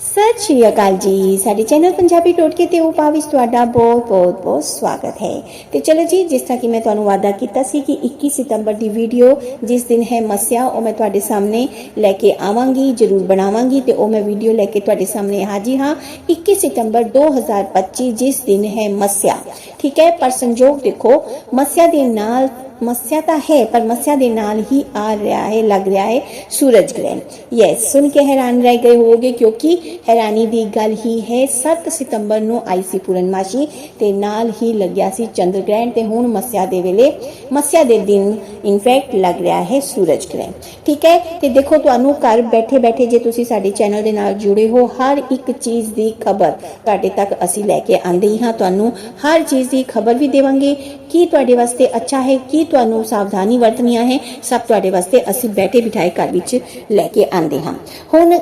ਸਤਿ ਸ਼੍ਰੀ ਅਕਾਲ ਜੀ। ਸਾਡੇ ਚੈਨਲ ਪੰਜਾਬੀ ਟੋਟਕੇ ਤੇ ਉਪਾ ਵਿੱਚ ਤੁਹਾਡਾ ਬਹੁਤ ਬਹੁਤ ਬਹੁਤ ਸਵਾਗਤ ਹੈ। ਤੇ ਚਲੋ ਜੀ, ਜਿਸ ਤਰ੍ਹਾਂ ਕਿ ਮੈਂ ਤੁਹਾਨੂੰ ਵਾਅਦਾ ਕੀਤਾ ਸੀ ਕਿ 21 ਸਤੰਬਰ ਦੀ ਵੀਡੀਓ ਜਿਸ ਦਿਨ ਹੈ ਮੱਸਿਆ, ਉਹ ਮੈਂ ਤੁਹਾਡੇ ਸਾਹਮਣੇ ਲੈ ਕੇ ਆਵਾਂਗੀ, ਜਰੂਰ ਬਣਾਵਾਂਗੀ ਤੇ ਉਹ ਮੈਂ ਵੀਡੀਓ ਲੈ ਕੇ ਤੁਹਾਡੇ ਸਾਹਮਣੇ ਹਾਜ਼ਰ ਹਾਂ। 21 ਸਤੰਬਰ 2025 ਜਿਸ ਦਿਨ ਹੈ ਮੱਸਿਆ। ਠੀਕ ਹੈ, ਪਰ ਸੰਜੋਗ ਦੇਖੋ, ਮੱਸਿਆ ਦੇ ਨਾਲ ਮੱਸਿਆ ਤਾਂ ਹੈ, ਪਰ ਮੱਸਿਆ ਦੇ ਨਾਲ ਹੀ ਆ ਰਿਹਾ ਹੈ, ਲੱਗ ਰਿਹਾ ਹੈ ਸੂਰਜ ਗ੍ਰਹਿਣ। ਯੈਸ ਸੁਣ ਕੇ ਹੈਰਾਨ ਰਹਿ ਗਏ ਹੋਵੋਗੇ ਕਿਉਂਕਿ ਹੈਰਾਨੀ ਦੀ ਗੱਲ ਹੀ ਹੈ 7 ਸਤੰਬਰ ਨੂੰ ਆਈ ਸੀ ਪੂਰਨਮਾਸ਼ੀ ਤੇ ਨਾਲ ਹੀ ਲੱਗਿਆ ਸੀ ਚੰਦਰ ਗ੍ਰਹਿਣ ਤੇ ਹੁਣ ਮੱਸਿਆ ਦੇ ਵੇਲੇ, ਮੱਸਿਆ ਦੇ ਦਿਨ ਇਨਫੈਕਟ ਲੱਗ ਰਿਹਾ ਹੈ ਸੂਰਜ ਗ੍ਰਹਿਣ। ਠੀਕ ਹੈ, ਤੇ ਦੇਖੋ ਤੁਹਾਨੂੰ ਘਰ ਬੈਠੇ ਬੈਠੇ ਜੇ ਤੁਸੀਂ ਸਾਡੇ ਚੈਨਲ ਦੇ ਨਾਲ ਜੁੜੇ ਹੋ, ਹਰ ਇੱਕ ਚੀਜ਼ ਦੀ ਖਬਰ ਤੁਹਾਡੇ ਤੱਕ ਅਸੀਂ ਲੈ ਕੇ ਆਂਦੇ ਹੀ ਹਾਂ, ਤੁਹਾਨੂੰ ਹਰ ਚੀਜ਼ ਦੀ ਖਬਰ ਵੀ ਦੇਵਾਂਗੇ। ਕੀ ਤੁਹਾਡੇ ਵਾਸਤੇ ਅੱਛਾ ਹੈ, ਕੀ ਤੁਹਾਨੂੰ ਸਾਵਧਾਨੀ ਵਰਤਣੀਆਂ ਹੈ। ਸਭ ਤੁਹਾਡੇ ਵਾਸਤੇ ਅਸੀਂ ਬੈਠੇ ਬਿਠਾਏ ਘਰ ਵਿੱਚ ਲੈ ਕੇ ਆਂਦੇ ਹਾਂ। ਹੁਣ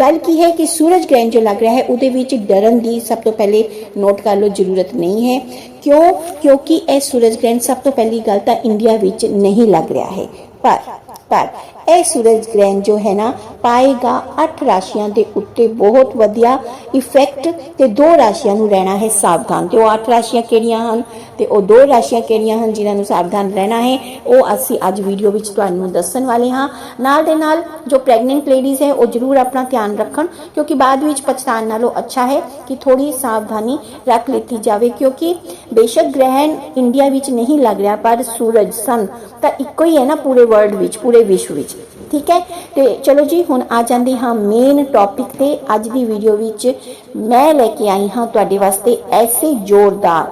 ਗੱਲ ਕੀ ਹੈ ਕਿ ਸੂਰਜ ਗ੍ਰਹਿਣ ਜੋ ਲੱਗ ਰਿਹਾ ਹੈ, ਉਹਦੇ ਵਿੱਚ ਡਰਨ ਦੀ ਸਭ ਤੋਂ ਪਹਿਲੇ ਨੋਟ ਕਰ ਲਓ, ਜ਼ਰੂਰਤ ਨਹੀਂ ਹੈ। ਕਿਉਂ? ਕਿਉਂਕਿ ਇਹ ਸੂਰਜ ਗ੍ਰਹਿਣ ਸਭ ਤੋਂ ਪਹਿਲੀ ਗੱਲ ਤਾਂ ਇੰਡੀਆ ਵਿੱਚ ਨਹੀਂ ਲੱਗ ਰਿਹਾ ਹੈ। ਪਰ ਪਰ ਇਹ ਸੂਰਜ ਗ੍ਰਹਿਣ ਜੋ ਹੈ ਨਾ, ਪਾਏਗਾ 8 ਰਾਸ਼ੀਆਂ ਦੇ ਉੱਤੇ ਬਹੁਤ ਵਧੀਆ ਇਫੈਕਟ ਤੇ ਦੋ ਰਾਸ਼ੀਆਂ ਨੂੰ ਰਹਿਣਾ ਹੈ ਸਾਵਧਾਨ। ਤੇ ਉਹ 8 ਰਾਸ਼ੀਆਂ ਕਿਹੜੀਆਂ ਹਨ? ਤੇ ਉਹ ਦੋ ਰਾਸ਼ੀਆਂ ਕਿਹੜੀਆਂ ਹਨ ਜਿਨ੍ਹਾਂ ਨੂੰ ਸਾਵਧਾਨ ਰਹਿਣਾ ਹੈ? ਉਹ ਅਸੀਂ ਅੱਜ ਵੀਡੀਓ ਵਿੱਚ ਤੁਹਾਨੂੰ ਦੱਸਣ ਵਾਲੇ ਹਾਂ। ਨਾਲ ਦੇ ਨਾਲ ਜੋ ਪ੍ਰੈਗਨੈਂਟ ਲੇਡੀਜ਼ ਹੈ, ਉਹ ਜ਼ਰੂਰ ਆਪਣਾ ਧਿਆਨ ਰੱਖਣ, ਕਿਉਂਕਿ ਬਾਅਦ ਵਿੱਚ ਪਛਤਾਣ ਨਾਲੋਂ ਅੱਛਾ ਹੈ ਕਿ ਥੋੜੀ ਸਾਵਧਾਨੀ ਰੱਖ ਲਿੱਤੀ ਜਾਵੇ, ਕਿਉਂਕਿ ਬੇਸ਼ੱਕ ਗ੍ਰਹਿਣ ਇੰਡੀਆ ਵਿੱਚ ਨਹੀਂ ਲੱਗ ਰਿਹਾ, ਪਰ ਸੂਰਜ ਸਨ ਤਾਂ ਇੱਕੋ ਹੀ ਹੈ ਨਾ ਪੂਰੇ ਵਰਲਡ ਵਿੱਚ, ਪੂਰੇ ਵਿਸ਼ਵ ਵਿੱਚ। ਠੀਕ ਹੈ? ਤੇ ਚਲੋ ਜੀ, ਹੁਣ ਆ ਜਾਂਦੇ ਹਾਂ ਮੇਨ ਟੌਪਿਕ ਤੇ। ਅੱਜ ਦੀ ਵੀਡੀਓ ਵਿੱਚ ਮੈਂ ਲੈ ਕੇ ਆਈ ਹਾਂ ਤੁਹਾਡੇ ਵਾਸਤੇ ਐਸੇ ਜ਼ੋਰਦਾਰ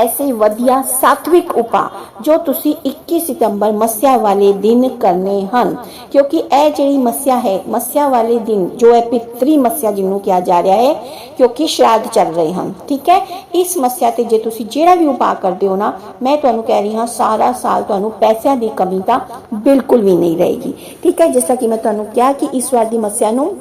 ਐਸੇ ਵਧੀਆ ਸਾਤਵਿਕ ਉਪਾਅ ਜੋ ਤੁਸੀਂ 21 ਸਤੰਬਰ ਮੱਸਿਆ ਵਾਲੇ ਦਿਨ ਕਰਨੇ ਹਨ। ਕਿਉਂਕਿ ਇਹ ਜਿਹੜੀ ਮੱਸਿਆ ਹੈ, ਮੱਸਿਆ ਵਾਲੇ ਦਿਨ, ਜੋ ਹੈ ਪਿਤਰੀ ਮੱਸਿਆ ਜਿਹਨੂੰ ਕਿਹਾ ਜਾ ਰਿਹਾ ਹੈ, ਕਿਉਂਕਿ ਸ਼ਰਾਧ ਚੱਲ ਰਹੇ ਹਨ, ਠੀਕ ਹੈ? ਇਸ ਮੱਸਿਆ ਤੇ ਜੇ ਤੁਸੀਂ ਜਿਹੜਾ ਵੀ ਉਪਾਅ ਕਰਦੇ ਹੋ ਨਾ, ਮੈਂ ਤੁਹਾਨੂੰ ਕਹਿ ਰਹੀ ਹਾਂ, ਸਾਰਾ ਸਾਲ ਤੁਹਾਨੂੰ ਪੈਸਿਆਂ ਦੀ ਕਮੀ ਤਾਂ ਬਿਲਕੁਲ ਵੀ ਨਹੀਂ ਰਹੇਗੀ। ਠੀਕ ਹੈ? ਜਿਸ ਤਰ੍ਹਾਂ ਕਿ ਮੈਂ ਤੁਹਾਨੂੰ ਕਿਹਾ ਕਿ ਇਸ ਵਾਰ ਦੀ ਮੱਸਿਆ ਨੂੰ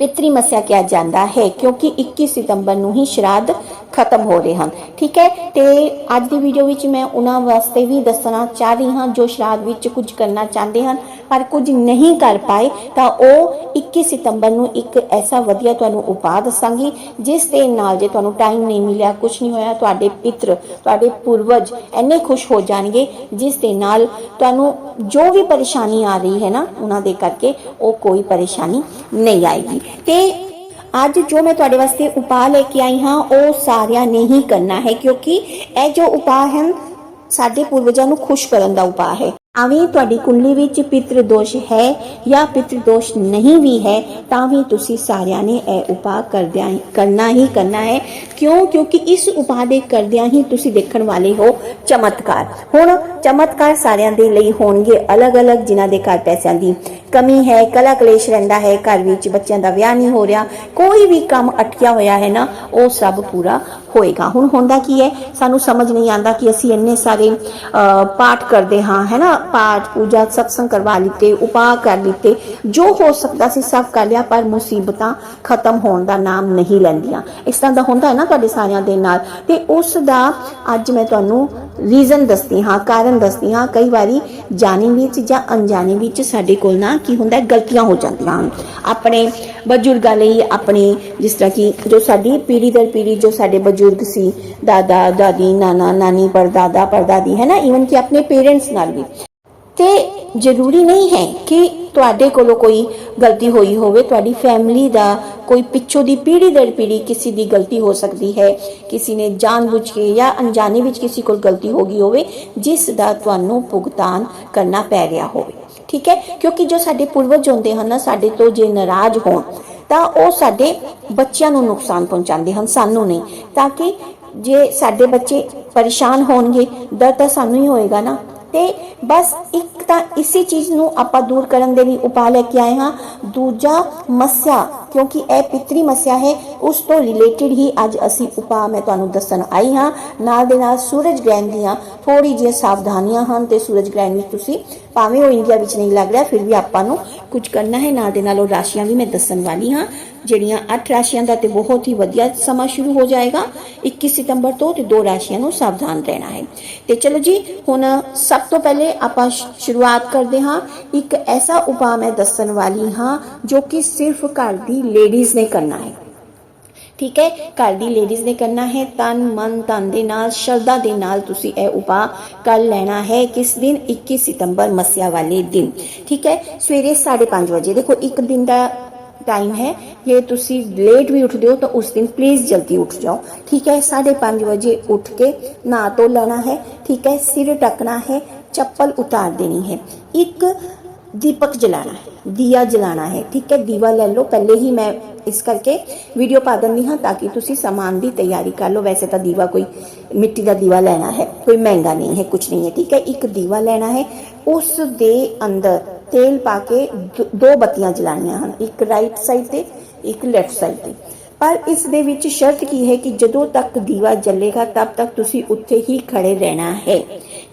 ਪਿਤਰੀ ਮਸਿਆ ਕਿਹਾ ਜਾਂਦਾ ਹੈ, ਕਿਉਂਕਿ 21 ਸਤੰਬਰ ਨੂੰ ਹੀ ਸ਼ਰਾਧ ਖਤਮ ਹੋ ਰਹੇ ਹਨ। ਠੀਕ ਹੈ? ਤੇ ਅੱਜ ਦੀ ਵੀਡੀਓ ਵਿੱਚ ਮੈਂ ਉਹਨਾਂ ਵਾਸਤੇ ਵੀ ਦੱਸਣਾ ਚਾਹ ਰਹੀ ਹਾਂ ਜੋ ਸ਼ਰਾਧ ਵਿੱਚ ਕੁਝ ਕਰਨਾ ਚਾਹੁੰਦੇ ਹਨ। ਪਰ ਕੁਝ ਨਹੀਂ ਕਰ ਪਾਏ ਤਾਂ ਉਹ 21 ਸਤੰਬਰ ਨੂੰ ਇੱਕ ਐਸਾ ਵਧੀਆ ਤੁਹਾਨੂੰ ਉਪਾਅ ਦੱਸਾਂਗੀ, ਜਿਸ ਦੇ ਨਾਲ ਜੇ ਤੁਹਾਨੂੰ ਟਾਈਮ ਨਹੀਂ ਮਿਲਿਆ ਕੁਝ ਨਹੀਂ ਹੋਇਆ, ਤੁਹਾਡੇ ਪਿਤਰ, ਤੁਹਾਡੇ ਪੂਰਵਜ ਐਨੇ ਖੁਸ਼ ਹੋ ਜਾਣਗੇ, ਜਿਸ ਦੇ ਨਾਲ ਤੁਹਾਨੂੰ ਜੋ ਵੀ ਪਰੇਸ਼ਾਨੀ ਆ ਰਹੀ ਹੈ ਨਾ, ਉਹਨਾਂ ਦੇ ਕਰਕੇ ਉਹ ਕੋਈ ਪਰੇਸ਼ਾਨੀ ਨਹੀਂ ਆਏਗੀ। ਤੇ ਅੱਜ ਜੋ ਮੈਂ ਤੁਹਾਡੇ ਵਾਸਤੇ ਉਪਾਅ ਲੈ ਕੇ ਆਈ ਹਾਂ, ਉਹ ਸਾਰਿਆਂ ਨੇ ਹੀ ਕਰਨਾ ਹੈ, ਕਿਉਂਕਿ ਇਹ ਜੋ ਉਪਾਅ ਹਨ, ਸਾਡੇ ਪੂਰਵਜਾਂ ਨੂੰ ਖੁਸ਼ ਕਰਨ ਦਾ ਉਪਾਅ ਹੈ। ਆਵੇਂ ਤੁਹਾਡੀ ਕੁੰਡਲੀ ਵਿੱਚ ਪਿਤਰ ਦੋਸ਼ ਹੈ ਜਾਂ ਪਿਤਰ ਦੋਸ਼ ਨਹੀਂ ਵੀ ਹੈ, ਤਾਂ ਵੀ ਤੁਸੀਂ ਸਾਰਿਆਂ ਨੇ ਇਹ ਉਪਾਅ ਕਰਦਿਆਂ ਕਰਨਾ ਹੀ ਕਰਨਾ ਹੈ। ਕਿਉਂ? ਕਿਉਂਕਿ ਇਸ ਉਪਾਅ ਦੇ ਕਰਦਿਆਂ ਹੀ ਤੁਸੀਂ ਦੇਖਣ ਵਾਲੇ ਹੋ ਚਮਤਕਾਰ। ਹੁਣ ਚਮਤਕਾਰ ਸਾਰਿਆਂ ਦੇ ਲਈ ਹੋਣਗੇ ਅਲੱਗ-ਅਲੱਗ, ਜਿਨ੍ਹਾਂ ਦੇ ਘਰ ਪੈਸਿਆਂ ਦੀ ਕਮੀ ਹੈ, ਕਲਾ ਕਲੇਸ਼ ਰਹਿੰਦਾ ਹੈ, ਘਰ ਵਿੱਚ ਬੱਚਿਆਂ ਦਾ ਵਿਆਹ ਨਹੀਂ ਹੋ ਰਿਹਾ, ਕੋਈ ਵੀ ਕੰਮ ਅਟਕਿਆ ਹੋਇਆ ਹੈ ਨਾ, ਉਹ ਸਭ ਪੂਰਾ ਹੋਏਗਾ। ਹੁਣ ਹੁੰਦਾ ਕੀ ਹੈ, ਸਾਨੂੰ ਸਮਝ ਨਹੀਂ ਆਂਦਾ ਕਿ ਅਸੀਂ ਇੰਨੇ ਸਾਰੇ ਪਾਠ ਕਰਦੇ ਹਾਂ, ਹੈ ਨਾ? ਪਾਠ, ਪੂਜਾ, ਸਤਸੰਗ ਕਰਵਾ ਲਿੱਤੇ, ਉਪਾਅ ਕਰ ਲਿੱਤੇ, ਜੋ ਹੋ ਸਕਦਾ ਸੀ ਸਭ ਕਰ ਲਿਆ, ਪਰ ਮੁਸੀਬਤਾਂ ਖਤਮ ਹੋਣ ਦਾ ਨਾਮ ਨਹੀਂ ਲੈਂਦੀਆਂ। ਇਸ ਤਰ੍ਹਾਂ ਦਾ ਹੁੰਦਾ ਹੈ ਨਾ ਤੁਹਾਡੇ ਸਾਰਿਆਂ ਦੇ ਨਾਲ। ਤੇ ਉਸ ਦਾ ਅੱਜ ਮੈਂ ਤੁਹਾਨੂੰ ਰੀਜ਼ਨ ਦੱਸਦੀ ਹਾਂ, ਕਾਰਨ ਦੱਸਦੀ ਹਾਂ। ਕਈ ਵਾਰੀ ਜਾਣੀ ਵਿੱਚ ਜਾਂ ਅਣਜਾਣੇ ਵਿੱਚ ਸਾਡੇ ਕੋਲ ਨਾ ਕੀ ਹੁੰਦਾ ਗਲਤੀਆਂ ਹੋ ਜਾਂਦੀਆਂ ਹਨ। ਆਪਣੇ ਬਜ਼ੁਰਗਾਂ ਲਈ ਆਪਣੇ ਜਿਸ ਤਰ੍ਹਾਂ ਕਿ ਜੋ ਸਾਡੀ ਪੀੜ੍ਹੀ ਦਰ ਪੀੜ੍ਹੀ ਜੋ ਸਾਡੇ ਬਜ਼ੁਰਗ ਸੀ, ਦਾਦਾ, ਦਾਦੀ, ਨਾਨਾ, ਨਾਨੀ ਪਰਦਾਦਾ ਪਰਦਾਦੀ ਹੈ ਨਾ? ਈਵਨ ਕਿ ਆਪਣੇ ਪੇਰੈਂਟਸ ਨਾਲ ਵੀ। ਤੇ ਜ਼ਰੂਰੀ ਨਹੀਂ ਹੈ ਕਿ ਤੁਹਾਡੇ ਕੋਲੋਂ ਕੋਈ ਗਲਤੀ ਹੋਈ ਹੋਵੇ। ਤੁਹਾਡੀ ਫੈਮਿਲੀ ਦਾ ਕੋਈ ਪਿੱਛੋਂ ਦੀ ਪੀੜ੍ਹੀ ਦਰ ਪੀੜ੍ਹੀ ਕਿਸੇ ਦੀ ਗਲਤੀ ਹੋ ਸਕਦੀ ਹੈ। ਕਿਸੇ ਨੇ ਜਾਣਬੁੱਝ ਕੇ ਜਾਂ ਅਣਜਾਣੇ ਵਿੱਚ ਕਿਸੇ ਕੋਲ ਗਲਤੀ ਹੋ ਗਈ ਹੋਵੇ, ਜਿਸ ਦਾ ਤੁਹਾਨੂੰ ਭੁਗਤਾਨ ਕਰਨਾ ਪੈ ਰਿਹਾ ਹੋਵੇ। ਠੀਕ ਹੈ? ਕਿਉਂਕਿ ਜੋ ਸਾਡੇ ਪੂਰਵਜ ਹੁੰਦੇ ਹਨ, ਸਾਡੇ ਤੋਂ ਜੇ ਨਾਰਾਜ਼ ਹੋਣ, ਤਾਂ ਉਹ ਸਾਡੇ ਬੱਚਿਆਂ ਨੂੰ ਨੁਕਸਾਨ ਪਹੁੰਚਾਉਂਦੇ ਹਨ, ਸਾਨੂੰ ਨਹੀਂ। ਤਾਂ ਕਿ ਜੇ ਸਾਡੇ ਬੱਚੇ ਪਰੇਸ਼ਾਨ ਹੋਣਗੇ ਦਰਦ ਤਾਂ ਸਾਨੂੰ ਹੀ ਹੋਏਗਾ ਨਾ। ਤੇ ਬਸ ਇੱਕ ਤਾਂ ਇਸੇ ਚੀਜ਼ ਨੂੰ ਆਪਾਂ ਦੂਰ ਕਰਨ ਦੇ ਲਈ ਉਪਾਅ ਲੈ ਕੇ ਆਏ ਹਾਂ। ਦੂਜਾ ਮੱਸਿਆ, ਕਿਉਂਕਿ ਇਹ ਪਿਤਰੀ ਮੱਸਿਆ ਹੈ, ਉਸ ਤੋਂ ਰਿਲੇਟਡ ਹੀ ਅੱਜ ਅਸੀਂ ਉਪਾਅ ਮੈਂ ਤੁਹਾਨੂੰ ਦੱਸਣ ਆਈ ਹਾਂ। ਨਾਲ ਦੇ ਨਾਲ ਸੂਰਜ ਗ੍ਰਹਿਣ ਦੀਆਂ ਥੋੜੀ ਜਿਹੀਆਂ ਸਾਵਧਾਨੀਆਂ ਹਨ ਤੇ ਸੂਰਜ ਗ੍ਰਹਿਣ ਵਿੱਚ ਤੁਸੀਂ ਭਾਵੇਂ ਉਹ ਇੰਡੀਆ ਵਿੱਚ ਨਹੀਂ ਲੱਗ ਰਿਹਾ, ਫਿਰ ਵੀ ਆਪਾਂ ਨੂੰ ਕੁਝ ਕਰਨਾ ਹੈ। ਨਾਲ ਦੇ ਨਾਲ ਉਹ ਰਾਸ਼ੀਆਂ ਵੀ ਮੈਂ ਦੱਸਣ ਵਾਲੀ ਹਾਂ, ਜਿਹੜੀਆਂ 8 ਰਾਸ਼ੀਆਂ ਦਾ ਤੇ ਬਹੁਤ ਹੀ ਵਧੀਆ ਸਮਾਂ ਸ਼ੁਰੂ ਹੋ ਜਾਏਗਾ 21 ਸਤੰਬਰ ਤੋਂ ਤੇ ਦੋ ਰਾਸ਼ੀਆਂ ਨੂੰ ਸਾਵਧਾਨ ਰਹਿਣਾ ਹੈ। ਤੇ ਚਲੋ ਜੀ, ਹੁਣ ਸਭ ਤੋਂ ਪਹਿਲੇ ਆਪਾਂ ਸ਼ੁਰੂਆਤ ਕਰਦੇ ਹਾਂ। ਇੱਕ ਐਸਾ ਉਪਾਅ ਮੈਂ ਦੱਸਣ ਵਾਲੀ ਹਾਂ, ਜੋ ਕਿ ਸਿਰਫ ਘਰ ਦੀ ਲੇਡੀਜ਼ ਨੇ ਕਰਨਾ ਹੈ। ਠੀਕ ਹੈ? ਘਰ ਦੀ ਲੇਡੀਜ਼ ਨੇ ਕਰਨਾ ਹੈ, ਤਨ ਮਨ ਧਨ ਦੇ ਨਾਲ, ਸ਼ਰਧਾ ਦੇ ਨਾਲ ਤੁਸੀਂ ਇਹ ਉਪਾਅ ਕਰ ਲੈਣਾ ਹੈ ਕਿਸ ਦਿਨ? 21 ਸਤੰਬਰ, ਮਸਿਆ ਵਾਲੇ ਦਿਨ। ਠੀਕ ਹੈ? ਸਵੇਰੇ 5:30 ਵਜੇ। ਦੇਖੋ, ਇੱਕ ਦਿਨ ਦਾ ਟਾਈਮ ਹੈ। ਜੇ ਤੁਸੀਂ ਲੇਟ ਵੀ ਉੱਠਦੇ ਹੋ ਤਾਂ ਉਸ ਦਿਨ ਪਲੀਜ਼ ਜਲਦੀ ਉੱਠ ਜਾਓ। ਠੀਕ ਹੈ? 5:30 ਵਜੇ ਉੱਠ ਕੇ ਨਹਾ ਧੋ ਲੈਣਾ ਹੈ। ਠੀਕ ਹੈ? ਸਿਰ ਟਕਣਾ ਹੈ। ਚੱਪਲ ਉਤਾਰ ਦੇਣੀ ਹੈ। ਇੱਕ ਦੀਪਕ ਜਲਾਣਾ ਹੈ, ਦੀਆ ਜਲਾਣਾ ਹੈ। ਠੀਕ ਹੈ, ਦੀਵਾ ਲੈ ਲਓ। ਪਹਿਲੇ ਹੀ ਮੈਂ ਇਸ ਕਰਕੇ ਵੀਡੀਓ ਪਾ ਦਿੰਦੀ ਹਾਂ ਤਾਂ ਕਿ ਤੁਸੀਂ ਸਾਮਾਨ ਦੀ ਤਿਆਰੀ ਕਰ ਲਓ। ਵੈਸੇ ਤਾਂ ਦੀਵਾ ਕੋਈ, ਮਿੱਟੀ ਦਾ ਦੀਵਾ ਲੈਣਾ ਹੈ, ਕੋਈ ਮਹਿੰਗਾ ਨਹੀਂ ਹੈ ਕੁਝ ਨਹੀਂ ਹੈ। ਠੀਕ ਹੈ, ਇੱਕ ਦੀਵਾ ਲੈਣਾ ਹੈ। ਉਸ ਦੇ ਅੰਦਰ ਤੇਲ ਪਾ ਕੇ ਦੋ ਬੱਤੀਆਂ ਜਲਾਣੀਆਂ ਹਨ। ਇੱਕ ਰਾਈਟ ਸਾਈਡ ਤੇ, ਇੱਕ ਲੈਫਟ ਸਾਈਡ ਤੇ। ਪਰ ਇਸ ਦੇ ਵਿੱਚ ਸ਼ਰਤ ਕੀ ਹੈ ਕਿ ਜਦੋਂ ਤੱਕ ਦੀਵਾ ਜਲੇਗਾ ਤਬ ਤੱਕ ਤੁਸੀਂ ਉੱਥੇ ਹੀ ਖੜੇ ਰਹਿਣਾ ਹੈ।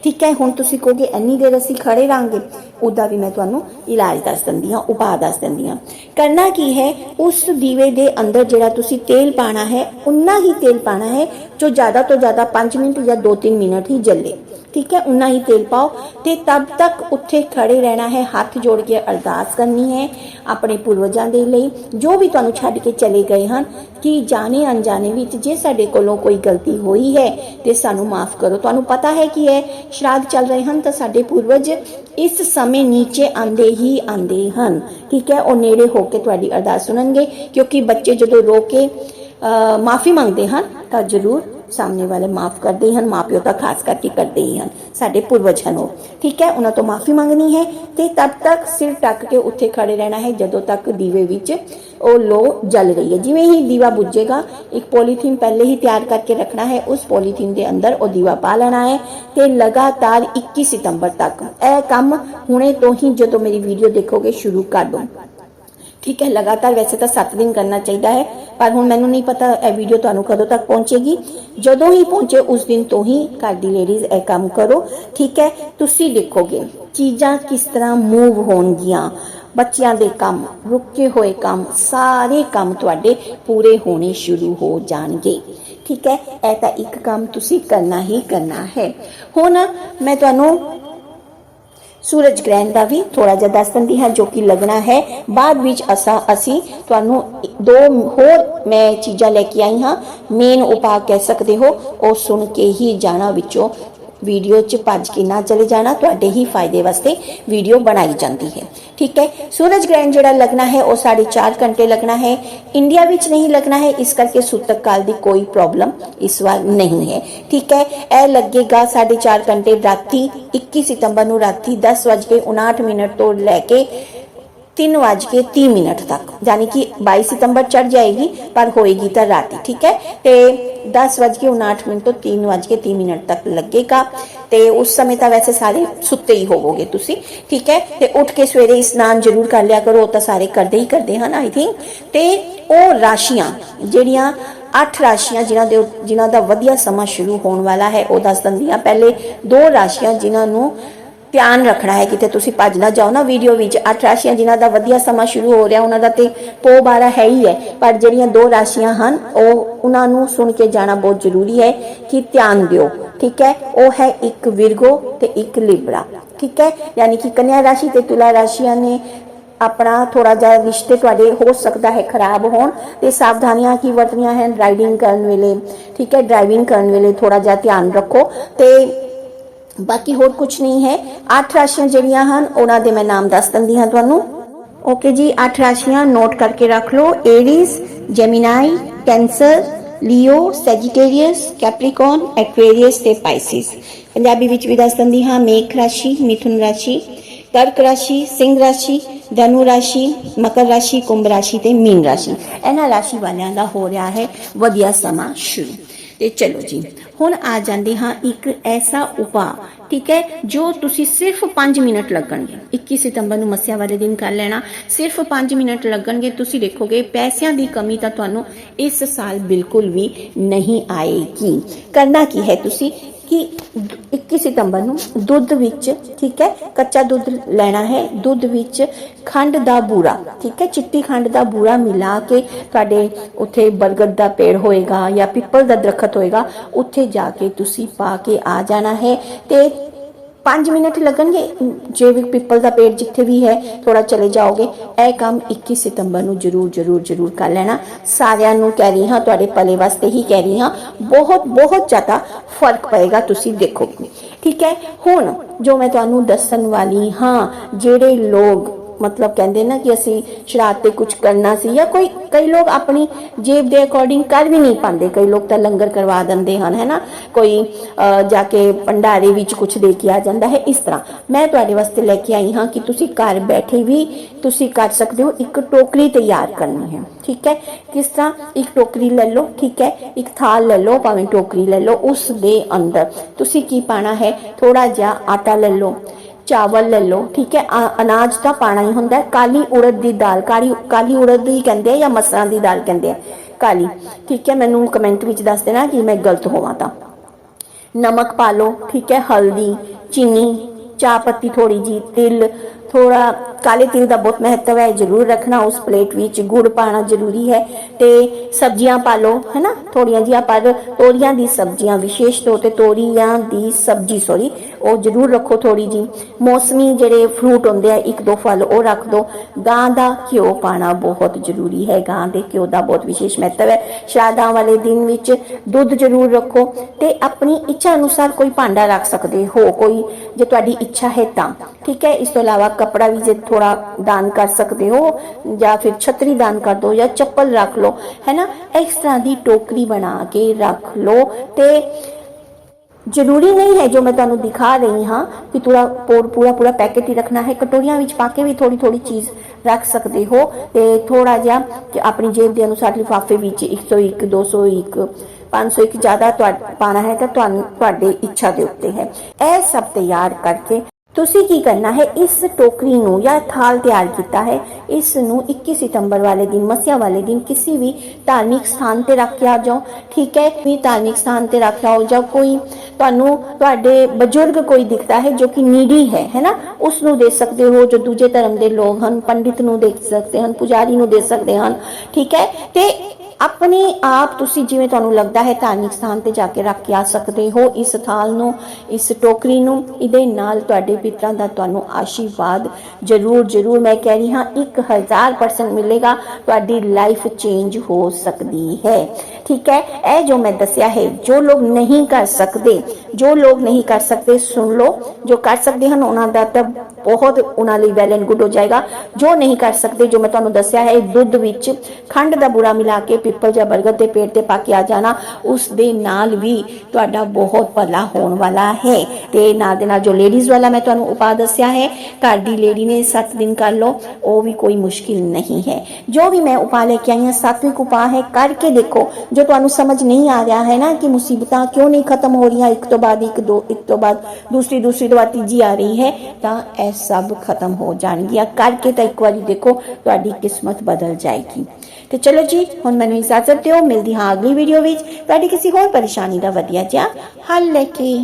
ਠੀਕ ਹੈ, ਹੁਣ ਤੁਸੀਂ ਕਹੋਗੇ ਇੰਨੀ ਦੇਰ ਅਸੀਂ ਖੜੇ ਰਾਂਗੇ ਉਹਦਾ ਵੀ ਮੈਂ ਤੁਹਾਨੂੰ ਇਲਾਜ ਦੱਸ ਦਿੰਦੀ ਹਾਂ, ਉਪਾਅ ਦੱਸ ਦਿੰਦੀ ਹਾਂ। ਕਰਨਾ ਕੀ ਹੈ, ਉਸ ਦੀਵੇ ਦੇ ਅੰਦਰ ਜਿਹੜਾ ਤੁਸੀਂ ਤੇਲ ਪਾਣਾ ਹੈ, ਉਨਾ ਹੀ ਤੇਲ ਪਾਣਾ ਹੈ, ਜੋ ਜ਼ਿਆਦਾ ਤੋਂ ਜ਼ਿਆਦਾ 5 ਮਿੰਟ ਜਾਂ 2-3 ਮਿੰਟ ਹੀ ਜਲੇ। ਠੀਕ ਹੈ, ਉਨਾ ਹੀ ਤੇਲ ਪਾਓ ਤੇ ਤਬ ਤੱਕ ਉੱਥੇ ਖੜੇ ਰਹਿਣਾ ਹੈ, ਹੱਥ ਜੋੜ ਕੇ ਅਰਦਾਸ ਕਰਨੀ ਹੈ ਆਪਣੇ ਪੂਰਵਜਾਂ ਦੇ ਲਈ, ਜੋ ਵੀ ਤੁਹਾਨੂੰ ਛੱਡ ਕੇ ਚਲੇ ਗਏ ਹਨ, ਕਿ ਜਾਣੇ ਅਣਜਾਣੇ ਵਿੱਚ ਜੇ ਸਾਡੇ ਕੋਲੋਂ ਕੋਈ ਗਲਤੀ ਹੋਈ ਹੈ, ਤੇ ਸਾਨੂੰ ਮਾਫ ਕਰੋ। ਤੁਹਾਨੂੰ ਪਤਾ ਹੈ ਕਿ ਹੈ ਸ਼ਰਾਧ ਚੱਲ ਰਹੇ ਹਨ ਤਾਂ ਸਾਡੇ ਪੂਰਵਜ ਇਸ ਸਮੇਂ ਨੀਚੇ ਆਂਦੇ ਹੀ ਆਂਦੇ ਹਨ। ਠੀਕ ਹੈ, ਉਹ ਨੇੜੇ ਹੋ ਕੇ ਤੁਹਾਡੀ ਅਰਦਾਸ ਸੁਣਨਗੇ ਕਿਉਂਕਿ ਬੱਚੇ ਜਦੋਂ ਰੋ ਕੇ ਮਾਫੀ ਮੰਗਦੇ ਹਨ ਤਾਂ ਜ਼ਰੂਰ ਸਾਹਮਣੇ ਵਾਲੇ ਮਾਫ ਕਰਦੇ ਹਨ, ਮਾਪਿਓ ਤਾਂ ਖਾਸ ਕਰਕੇ ਕਰਦੇ ਹੀ ਹਨ, ਸਾਡੇ ਪੁਰਵਜ ਹਨ ਉਹ ਠੀਕ ਹੈ, ਉਹਨਾਂ ਤੋਂ ਮਾਫੀ ਮੰਗਣੀ ਹੈ ਤੇ ਤਦ ਤੱਕ ਸਿਰ ਟੱਕ ਕੇ ਉੱਥੇ ਖੜੇ ਰਹਿਣਾ ਹੈ, ਜਦੋਂ ਤੱਕ ਦੀਵੇ ਵਿੱਚ ਉਹ ਲੋ ਜਲ ਰਹੀ ਹੈ। ਜਿਵੇਂ ਹੀ ਦੀਵਾ ਬੁੱਝੇਗਾ, ਇੱਕ ਪੋਲੀਥੀਨ ਪਹਿਲੇ ਹੀ ਤਿਆਰ ਕਰਕੇ ਰੱਖਣਾ ਹੈ, ਉਸ ਪੋਲੀਥੀਨ ਦੇ ਅੰਦਰ ਉਹ ਦੀਵਾ ਪਾ ਲੈਣਾ ਹੈ ਤੇ ਲਗਾਤਾਰ 21 ਸਤੰਬਰ ਤੱਕ। ਇਹ ਕੰਮ ਹੁਣੇ ਤੋਂ ਹੀ ਜਦੋਂ ਮੇਰੀ ਵੀਡੀਓ ਦੇਖੋਗੇ, ਸ਼ੁਰੂ ਕਰ ਦੋ ਠੀਕ ਹੈ, ਲਗਾਤਾਰ ਵੈਸੇ ਤਾਂ 7 ਦਿਨ ਕਰਨਾ ਚਾਹੀਦਾ ਹੈ, ਪਰ ਹੁਣ ਮੈਨੂੰ ਨਹੀਂ ਪਤਾ ਇਹ ਵੀਡੀਓ ਤੁਹਾਨੂੰ ਕਦੋਂ ਤੱਕ ਪਹੁੰਚੇਗੀ। ਜਦੋਂ ਹੀ ਪਹੁੰਚੇ, ਉਸ ਦਿਨ ਤੋਂ ਹੀ ਘਰ ਦੀ ਲੇਡੀਜ਼ ਇਹ ਕੰਮ ਕਰੋ, ਠੀਕ ਹੈ? ਤੁਸੀਂ ਦੇਖੋਗੇ ਚੀਜ਼ਾਂ ਕਿਸ ਤਰ੍ਹਾਂ ਮੂਵ ਹੋਣਗੀਆਂ। ਬੱਚਿਆਂ ਦੇ ਕੰਮ, ਰੁਕੇ ਹੋਏ ਕੰਮ, ਸਾਰੇ ਕੰਮ ਤੁਹਾਡੇ ਪੂਰੇ ਹੋਣੇ ਸ਼ੁਰੂ ਹੋ ਜਾਣਗੇ। ਠੀਕ ਹੈ? ਇਹ ਤਾਂ ਇੱਕ ਕੰਮ ਤੁਸੀਂ ਕਰਨਾ ਹੀ ਕਰਨਾ ਹੈ। ਹੁਣ ਮੈਂ ਤੁਹਾਨੂੰ ਸੂਰਜ ਗ੍ਰਹਿਣ ਦਾ ਵੀ ਥੋੜਾ ਜਿਹਾ ਦੱਸ ਦਿੰਦੀ ਹਾਂ, ਜੋ ਕਿ ਲੱਗਣਾ ਹੈ। ਬਾਅਦ ਵਿੱਚ ਅਸਾਂ, ਅਸੀਂ ਤੁਹਾਨੂੰ ਦੋ ਹੋਰ ਮੈਂ ਚੀਜ਼ਾਂ ਲੈ ਕੇ ਆਈ ਹਾਂ। ਮੇਨ ਉਪਾਅ ਕਹਿ ਸਕਦੇ ਹੋ, ਉਹ ਸੁਣ ਕੇ ਹੀ ਜਾਣਾ ਵਿੱਚੋਂ। ਵੀਡੀਓ 'ਚ ਭੱਜ ਕੇ ਨਾ ਚਲੇ ਜਾਣਾ, ਤੁਹਾਡੇ ਹੀ ਫਾਇਦੇ ਵਾਸਤੇ ਵੀਡੀਓ ਬਣਾਈ ਜਾਂਦੀ ਹੈ। ਠੀਕ ਹੈ? ਸੂਰਜ ਗ੍ਰਹਿਣ ਜਿਹੜਾ ਲੱਗਣਾ ਹੈ, ਉਹ 4.5 ਘੰਟੇ ਲੱਗਣਾ ਹੈ। ਇੰਡੀਆ ਵਿੱਚ ਨਹੀਂ ਲੱਗਣਾ ਹੈ, ਇਸ ਕਰਕੇ ਸੂਤਕ ਕਾਲ ਦੀ ਕੋਈ ਪ੍ਰੋਬਲਮ ਇਸ ਵਾਰ ਨਹੀਂ ਹੈ। ਠੀਕ ਹੈ? ਇਹ ਲੱਗੇਗਾ 4.5 ਘੰਟੇ ਰਾਤੀ 21 ਸਤੰਬਰ ਨੂੰ ਰਾਤੀ 10:59 ਮਿੰਟ ਤੋਂ ਲੈ ਕੇ 3:30 ਮਿੰਟ ਤੱਕ, ਯਾਨੀ ਕਿ 22 ਸਤੰਬਰ ਚੜ ਜਾਏਗੀ, ਪਰ ਹੋਏਗੀ ਤਾਂ ਰਾਤੀ, ਠੀਕ ਹੈ? ਤੇ 10:59 ਮਿੰਟ ਤੋਂ 3:30 ਮਿੰਟ ਤੱਕ ਲੱਗੇਗਾ। ਤੇ ਉਸ ਸਮੇਂ ਤਾਂ ਵੈਸੇ ਸਾਰੇ ਸੁੱਤੇ ਹੀ ਹੋਵੋਗੇ ਤੁਸੀਂ, ਠੀਕ ਹੈ? ਤੇ ਉੱਠ ਕੇ ਸਵੇਰੇ ਇਸ਼ਨਾਨ ਜ਼ਰੂਰ ਕਰ ਲਿਆ ਕਰੋ ਤਾਂ ਸਾਰੇ ਕਰਦੇ ਹੀ ਕਰਦੇ ਹਨ ਆਈ ਥਿੰਕ ਤੇ ਉਹ ਰਾਸ਼ੀਆਂ, ਜਿਹੜੀਆਂ ਅੱਠ ਰਾਸ਼ੀਆਂ ਜਿਨ੍ਹਾਂ ਦੇ ਜਿਨ੍ਹਾਂ ਦਾ ਵਧੀਆ ਸਮਾਂ ਸ਼ੁਰੂ ਹੋਣ ਵਾਲਾ ਹੈ, ਉਹ ਦੱਸ ਦਿੰਦੀ ਹਾਂ। ਪਹਿਲੇ ਦੋ ਰਾਸ਼ੀਆਂ ਜਿਨ੍ਹਾਂ ਨੂੰ ਧਿਆਨ ਰੱਖਣਾ ਹੈ ਕਿਤੇ ਤੁਸੀਂ ਭੱਜ ਨਾ ਜਾਓ। ਨਾ ਵੀਡੀਓ ਵਿੱਚ ਅੱਠ ਰਾਸ਼ੀਆਂ ਜਿਨ੍ਹਾਂ ਦਾ ਵਧੀਆ ਸਮਾਂ ਸ਼ੁਰੂ ਹੋ ਰਿਹਾ, ਉਹਨਾਂ ਦਾ ਤੇ ਪੋ ਬਾਰਾ ਹੈ ਹੀ ਹੈ। ਪਰ ਜਿਹੜੀਆਂ ਦੋ ਰਾਸ਼ੀਆਂ ਹਨ, ਉਹ ਉਹਨਾਂ ਨੂੰ ਸੁਣ ਕੇ ਜਾਣਾ ਬਹੁਤ ਜ਼ਰੂਰੀ ਹੈ ਕਿ ਧਿਆਨ ਦਿਓ। ਠੀਕ ਹੈ? ਉਹ ਹੈ ਇੱਕ ਵਿਰਗੋ ਤੇ ਇੱਕ ਲਿਬਰਾ। ਠੀਕ ਹੈ? ਯਾਨੀ ਕਿ ਕੰਨਿਆ ਰਾਸ਼ੀ ਤੇ ਤੁਲਾ ਰਾਸ਼ੀਆਂ ਨੇ ਆਪਣਾ ਥੋੜਾ ਜਿਹਾ ਰਿਸ਼ਤੇ ਤੁਹਾਡੇ ਹੋ ਸਕਦਾ ਹੈ ਖਰਾਬ ਹੋਣ ਤੇ ਸਾਵਧਾਨੀਆਂ ਕੀ ਵਰਤਣੀਆਂ ਹਨ? ਰਾਈਡਿੰਗ ਕਰਨ ਵੇਲੇ। ਠੀਕ ਹੈ? ਡਰਾਈਵਿੰਗ ਕਰਨ ਵੇਲੇ ਥੋੜਾ ਜਿਹਾ ਧਿਆਨ ਰੱਖੋ ਤੇ ਬਾਕੀ ਹੋਰ ਕੁਝ ਨਹੀਂ ਹੈ। ਅੱਠ ਰਾਸ਼ੀਆਂ ਜਿਹੜੀਆਂ ਹਨ, ਉਹਨਾਂ ਦੇ ਮੈਂ ਨਾਮ ਦੱਸ ਦਿੰਦੀ ਹਾਂ ਤੁਹਾਨੂੰ। ਓਕੇ ਜੀ, ਅੱਠ ਰਾਸ਼ੀਆਂ ਨੋਟ ਕਰਕੇ ਰੱਖ ਲਓ। ਏਰੀਜ਼ ਜੈਮਿਨਾਈ ਕੈਂਸਰ ਲੀਓ ਸੈਜੀਟੇਰੀਅਸ ਕੈਪਰੀਕੌਨ ਐਕਵੇਰੀਅਸ ਤੇ ਪਾਈਸਿਸ ਪੰਜਾਬੀ ਵਿੱਚ ਵੀ ਦੱਸ ਦਿੰਦੀ ਹਾਂ, ਮੇਖ ਰਾਸ਼ੀ, ਮਿਥੁਨ ਰਾਸ਼ੀ, ਕਰਕ ਰਾਸ਼ੀ ਸਿੰਘ ਰਾਸ਼ੀ, ਧਨੂ ਰਾਸ਼ੀ, ਮਕਰ ਰਾਸ਼ੀ, ਕੁੰਭ ਰਾਸ਼ੀ ਤੇ ਮੀਨ ਰਾਸ਼ੀ। ਇਹਨਾਂ ਰਾਸ਼ੀ ਵਾਲਿਆਂ ਦਾ ਹੋ ਰਿਹਾ ਹੈ ਵਧੀਆ ਸਮਾਂ ਸ਼ੁਰੂ। ਤੇ ਚਲੋ ਜੀ। ਹੁਣ ਆ ਜਾਂਦੇ ਹਾਂ ਇੱਕ ਐਸਾ ਉਪਾਅ, ਠੀਕ ਹੈ, ਜੋ ਤੁਸੀਂ ਸਿਰਫ 5 ਮਿੰਟ ਲੱਗਣਗੇ। 21 ਸਤੰਬਰ ਨੂੰ ਮੱਸਿਆ ਵਾਲੇ ਦਿਨ ਕਰ ਲੈਣਾ। ਸਿਰਫ 5 ਮਿੰਟ ਲੱਗਣਗੇ। ਤੁਸੀਂ ਦੇਖੋਗੇ ਪੈਸਿਆਂ ਦੀ ਕਮੀ ਤਾਂ ਤੁਹਾਨੂੰ ਇਸ ਸਾਲ ਬਿਲਕੁਲ ਵੀ ਨਹੀਂ ਆਏਗੀ। ਕਰਨਾ ਕੀ ਹੈ ਤੁਸੀਂ? ਕਿ 21 ਸਤੰਬਰ ਨੂੰ ਦੁੱਧ ਵਿੱਚ, ਠੀਕ ਹੈ, ਕੱਚਾ ਦੁੱਧ ਲੈਣਾ ਹੈ, ਦੁੱਧ ਵਿੱਚ ਖੰਡ ਦਾ ਬੂਰਾ, ਠੀਕ ਹੈ, ਚਿੱਟੀ ਖੰਡ ਦਾ ਬੂਰਾ ਮਿਲਾ ਕੇ ਤੁਹਾਡੇ ਉੱਥੇ ਬਰਗਦ ਦਾ ਪੇੜ ਹੋਏਗਾ ਜਾਂ ਪਿੱਪਲ ਦਾ ਦਰਖਤ ਹੋਏਗਾ, ਉੱਥੇ ਜਾ ਕੇ ਤੁਸੀਂ ਪਾ ਕੇ ਆ ਜਾਣਾ ਹੈ ਤੇ 5 ਮਿੰਟ ਲੱਗਣਗੇ। ਜੇ ਵੀ ਪਿੱਪਲ ਦਾ ਪੇੜ ਜਿੱਥੇ ਵੀ ਹੈ ਥੋੜਾ ਚਲੇ ਜਾਓਗੇ। ਇਹ ਕੰਮ 21 ਸਤੰਬਰ ਨੂੰ ਜਰੂਰ ਜਰੂਰ ਜਰੂਰ ਕਰ ਲੈਣਾ। ਸਾਰਿਆਂ ਨੂੰ ਕਹਿ ਰਹੀ ਹਾਂ, ਤੁਹਾਡੇ ਭਲੇ ਵਾਸਤੇ ਹੀ ਕਹਿ ਰਹੀ ਹਾਂ, ਬਹੁਤ ਬਹੁਤ ਜ਼ਿਆਦਾ ਫ਼ਰਕ ਪਏਗਾ, ਤੁਸੀਂ ਦੇਖੋਗੇ ਠੀਕ ਹੈ? ਹੁਣ ਜੋ ਮੈਂ ਤੁਹਾਨੂੰ ਦੱਸਣ ਵਾਲੀ ਹਾਂ, ਜਿਹੜੇ ਲੋਕ ਮਤਲਬ ਕਹਿੰਦੇ ਨਾ ਕਿ ਅਸੀਂ ਸ਼ਰਾਬ ਤੇ ਕੁਝ ਕਰਨਾ ਸੀ ਜਾਂ ਕੋਈ, ਕਈ ਲੋਕ ਆਪਣੀ ਜੇਬ ਦੇ ਅਕੋਰਡਿੰਗ ਕਰ ਵੀ ਨਹੀਂ ਪਾਉਂਦੇ। ਕਈ ਲੋਕ ਤਾਂ ਲੰਗਰ ਕਰਵਾ ਦਿੰਦੇ ਹਨ ਹੈਨਾ ਕੋਈ ਜਾ ਕੇ ਭੰਡਾਰੇ ਵਿੱਚ ਕੁਝ ਦੇ ਕੇ ਆ ਜਾਂਦਾ ਹੈ, ਇਸ ਤਰ੍ਹਾਂ। ਮੈਂ ਤੁਹਾਡੇ ਵਾਸਤੇ ਲੈ ਕੇ ਆਈ ਹਾਂ ਕਿ ਤੁਸੀਂ ਘਰ ਬੈਠੇ ਵੀ ਤੁਸੀਂ ਕਰ ਸਕਦੇ ਹੋ, ਇੱਕ ਟੋਕਰੀ ਤਿਆਰ ਕਰਨੀ ਹੈ। ਠੀਕ ਹੈ? ਕਿਸ ਤਰ੍ਹਾਂ? ਇੱਕ ਟੋਕਰੀ ਲੈ ਲਓ, ਠੀਕ ਹੈ? ਇੱਕ ਥਾਲ ਲੈ ਲਓ, ਭਾਵੇਂ ਟੋਕਰੀ ਲੈ ਲਓ, ਉਸ ਦੇ ਅੰਦਰ। ਤੁਸੀਂ ਕੀ ਪਾਣਾ ਹੈ? ਥੋੜਾ ਜਿਹਾ ਆਟਾ ਲੈ ਲਓ। ਚਾਵਲ ਲੈ ਲਓ, ਠੀਕ ਹੈ? ਅਨਾਜ ਤਾਂ ਪਾਣਾ ਹੀ ਹੁੰਦਾ ਹੈ। ਕਾਲੀ ਉੜਦ ਦੀ ਦਾਲ, ਕਾਲੀ ਕਾਲੀ ਉੜਦ ਹੀ ਕਹਿੰਦੇ ਆ ਜਾਂ ਮਸਰਾਂ ਦੀ ਦਾਲ ਕਹਿੰਦੇ ਆ? ਕਾਲੀ, ਠੀਕ ਹੈ? ਮੈਨੂੰ ਕਮੈਂਟ ਵਿੱਚ ਦੱਸ ਦੇਣਾ ਕਿ ਮੈਂ ਗਲਤ ਹੋਵਾਂ ਤਾਂ। ਨਮਕ ਪਾ ਲਓ, ਠੀਕ ਹੈ? ਹਲਦੀ, ਚੀਨੀ, ਚਾਹ ਪੱਤੀ ਥੋੜੀ ਜੀ ਤਿਲ ਥੋੜਾ ਕਾਲੇ ਤਿਲ ਦਾ ਬਹੁਤ ਮਹੱਤਵ ਹੈ, ਜਰੂਰ ਰੱਖਣਾ ਉਸ ਪਲੇਟ ਵਿੱਚ, ਗੁੜ ਪਾਣਾ ਜ਼ਰੂਰੀ ਹੈ ਤੇ ਸਬਜ਼ੀਆਂ ਪਾ ਲਓ, ਹੈਨਾ? ਥੋੜੀਆਂ ਜੀਆਂ, ਪਰ ਤੋਰੀਆਂ ਦੀ ਸਬਜ਼ੀਆਂ, ਵਿਸ਼ੇਸ਼ ਤੌਰ ਤੇ ਤੋਰੀਆਂ ਦੀ ਸਬਜ਼ੀ ਸੋਰੀ ਉਹ ਜਰੂਰ ਰੱਖੋ ਥੋੜੀ ਜੀ ਮੌਸਮੀ ਜਿਹੜੇ ਫਰੂਟ ਹੁੰਦੇ ਆ, ਇੱਕ ਦੋ ਫਲ ਉਹ ਰੱਖ ਦਿਓ ਗਾਂ ਦਾ ਘਿਓ ਪਾਣਾ ਬਹੁਤ ਜ਼ਰੂਰੀ ਹੈ, ਗਾਂ ਦੇ ਘਿਓ ਦਾ ਬਹੁਤ ਵਿਸ਼ੇਸ਼ ਮਹੱਤਵ ਹੈ। ਸ਼ਰਾਧਾਂ ਵਾਲੇ ਦਿਨ ਵਿੱਚ ਦੁੱਧ ਜ਼ਰੂਰ ਰੱਖੋ ਤੇ ਆਪਣੀ ਇੱਛਾ ਅਨੁਸਾਰ ਕੋਈ ਭਾਂਡਾ ਰੱਖ ਸਕਦੇ ਹੋ, ਕੋਈ ਜੇ ਤੁਹਾਡੀ ਇੱਛਾ ਹੈ ਤਾਂ, ਠੀਕ ਹੈ? ਇਸ ਤੋਂ ਇਲਾਵਾ ਕਪੜਾ ਵੀ ਜੇ ਥੋੜਾ ਦਾਨ ਕਰ ਸਕਦੇ ਹੋ ਜਾਂ ਫਿਰ ਛਤਰੀ ਦਾਨ ਕਰ ਦਿਓ ਜਾਂ ਚੱਪਲ ਰੱਖ ਲਓ ਹੈਨਾ ਇਸ ਤਰ੍ਹਾਂ ਦੀ ਟੋਕਰੀ ਬਣਾ ਕੇ ਰੱਖ ਲਓ ਤੇ ਜ਼ਰੂਰੀ ਨਹੀਂ ਹੈ ਜੋ ਮੈਂ ਤੁਹਾਨੂੰ ਦਿਖਾ ਰਹੀ ਹਾਂ ਕਿ ਪੂਰਾ ਪੂਰਾ ਪੂਰਾ ਪੈਕੇਟ ਹੀ ਰੱਖਣਾ ਹੈ। ਕਟੋਰੀਆਂ ਵਿੱਚ ਪਾ ਕੇ ਵੀ ਥੋੜੀ ਥੋੜੀ ਚੀਜ਼ ਰੱਖ ਸਕਦੇ ਹੋ ਤੇ ਥੋੜਾ ਜਿਹਾ ਆਪਣੀ ਜੇਬ ਦੇ ਅਨੁਸਾਰ ਲਿਫਾਫੇ ਵਿੱਚ 101 201 501 ਜ਼ਿਆਦਾ ਤੁਹਾ ਪਾਣਾ ਹੈ ਤਾਂ ਤੁਹਾਨੂੰ ਤੁਹਾਡੇ ਇੱਛਾ ਦੇ ਉੱਤੇ ਹੈ। ਇਹ ਸਭ ਤਿਆਰ ਕਰਕੇ ਤੁਸੀਂ ਕੀ ਕਰਨਾ ਹੈ? ਇਸ ਟੋਕਰੀ ਨੂੰ ਜਾਂ ਥਾਲ ਤਿਆਰ ਕੀਤਾ ਹੈ। ਇਸ ਨੂੰ 21 ਸਤੰਬਰ ਵਾਲੇ ਦਿਨ, ਮਸਿਆ ਵਾਲੇ ਦਿਨ ਕਿਸੇ ਵੀ ਧਾਰਮਿਕ ਸਥਾਨ ਤੇ ਰੱਖ ਕੇ ਆ ਜਾਓ। ਠੀਕ ਹੈ? ਵੀ ਧਾਰਮਿਕ ਸਥਾਨ ਤੇ ਰੱਖ ਆਓ ਜਾਂ ਕੋਈ ਤੁਹਾਨੂੰ ਤੁਹਾਡੇ ਬਜ਼ੁਰਗ ਕੋਈ ਦਿਖਦਾ ਹੈ ਜੋ ਕਿ ਨੀਡੀ ਹੈ ਹੈਨਾ ਉਸ ਨੂੰ ਦੇ ਸਕਦੇ ਹੋ ਜੋ ਦੂਜੇ ਧਰਮ ਦੇ ਲੋਕ ਹਨ, ਪੰਡਿਤ ਨੂੰ ਦੇ ਸਕਦੇ ਹਨ, ਪੁਜਾਰੀ ਨੂੰ ਦੇ ਸਕਦੇ ਹਨ। ਠੀਕ ਹੈ? ਤੇ ਆਪਣੇ ਆਪ ਤੁਸੀਂ ਜਿਵੇਂ ਤੁਹਾਨੂੰ ਲੱਗਦਾ ਹੈ ਧਾਰਮਿਕ ਸਥਾਨ ਤੇ ਜਾ ਕੇ ਰੱਖ ਕੇ ਆ ਸਕਦੇ ਹੋ, ਇਸ ਥਾਲ ਨੂੰ, ਇਸ ਟੋਕਰੀ ਨੂੰ, ਇਹਦੇ ਨਾਲ ਤੁਹਾਡੇ ਪਿਤਰਾਂ ਦਾ ਤੁਹਾਨੂੰ ਆਸ਼ੀਰਵਾਦ ਜ਼ਰੂਰ ਜ਼ਰੂਰ ਮੈਂ ਕਹਿ ਰਹੀ ਹਾਂ 1000% ਮਿਲੇਗਾ, ਤੁਹਾਡੀ ਲਾਈਫ ਚੇਂਜ ਹੋ ਸਕਦੀ ਹੈ। ਠੀਕ ਹੈ? ਇਹ ਜੋ ਮੈਂ ਦੱਸਿਆ ਹੈ, ਜੋ ਲੋਕ ਨਹੀਂ ਕਰ ਸਕਦੇ, ਜੋ ਲੋਕ ਨਹੀਂ ਕਰ ਸਕਦੇ, ਸੁਣ ਲਓ, ਜੋ ਕਰ ਸਕਦੇ ਹਨ, ਉਹਨਾਂ ਦਾ ਤਾਂ ਬਹੁਤ ਉਹਨਾਂ ਲਈ ਵੈਲ ਐਂਡ ਗੁੱਡ ਹੋ ਜਾਏਗਾ। ਜੋ ਨਹੀਂ ਕਰ ਸਕਦੇ, ਜੋ ਮੈਂ ਤੁਹਾਨੂੰ ਦੱਸਿਆ ਹੈ, ਦੁੱਧ ਵਿੱਚ ਖੰਡ ਦਾ ਬੁਰਾ ਮਿਲਾ ਕੇ ਪਿੱਪਲ ਜਾਂ ਬਰਗਦ ਦੇ ਪੇੜ ਤੇ ਪਾ ਕੇ ਆ ਜਾਣਾ, ਉਸ ਦੇ ਨਾਲ ਵੀ ਤੁਹਾਡਾ ਬਹੁਤ ਭਲਾ ਹੋਣ ਵਾਲਾ ਹੈ। ਤੇ ਨਾਲ ਦੇ ਨਾਲ ਜੋ ਲੇਡੀਜ਼ ਵਾਲਾ ਮੈਂ ਤੁਹਾਨੂੰ ਉਪਾਅ ਦੱਸਿਆ ਹੈ, ਘਰ ਦੀ ਲੇਡੀ ਨੇ 7 ਦਿਨ ਕਰ ਲਓ, ਉਹ ਵੀ ਕੋਈ ਮੁਸ਼ਕਿਲ ਨਹੀਂ ਹੈ। ਜੋ ਵੀ ਮੈਂ ਉਪਾਅ ਲੈ ਕੇ ਆਈ ਹਾਂ ਸਾਤਵਿਕ ਉਪਾਅ ਹੈ, ਕਰਕੇ ਦੇਖੋ, ਜੋ ਤੁਹਾਨੂੰ ਸਮਝ ਨਹੀਂ ਆ ਰਿਹਾ ਹੈ ਨਾ ਕਿ ਮੁਸੀਬਤਾਂ ਕਿਉਂ ਨਹੀਂ ਖਤਮ ਹੋ ਰਹੀਆਂ, ਇੱਕ ਤੋਂ ਬਾਅਦ ਇੱਕ ਦੋ, ਇੱਕ ਤੋਂ ਬਾਅਦ ਦੂਸਰੀ ਦੂਸਰੀ ਤੋਂ ਬਾਅਦ ਤੀਜੀ ਆ ਰਹੀ ਹੈ, ਤਾਂ ਇਹ ਸਭ ਖਤਮ ਹੋ ਜਾਣਗੀਆਂ। ਕਰਕੇ ਤਾਂ ਇੱਕ ਵਾਰੀ ਦੇਖੋ, ਤੁਹਾਡੀ ਕਿਸਮਤ ਬਦਲ ਜਾਏਗੀ। ਤੇ ਚਲੋ ਜੀ, ਹੁਣ ਮੈਨੂੰ ਇਜਾਜ਼ਤ ਦਿਓ ਮਿਲਦੀ ਹਾਂ ਅਗਲੀ ਵੀਡੀਓ ਵਿੱਚ। ਤੁਹਾਡੀ ਕਿਸੇ ਹੋਰ ਪਰੇਸ਼ਾਨੀ ਦਾ ਵਧੀਆ ਜਿਹਾ ਹੱਲ ਲੈ ਕੇ।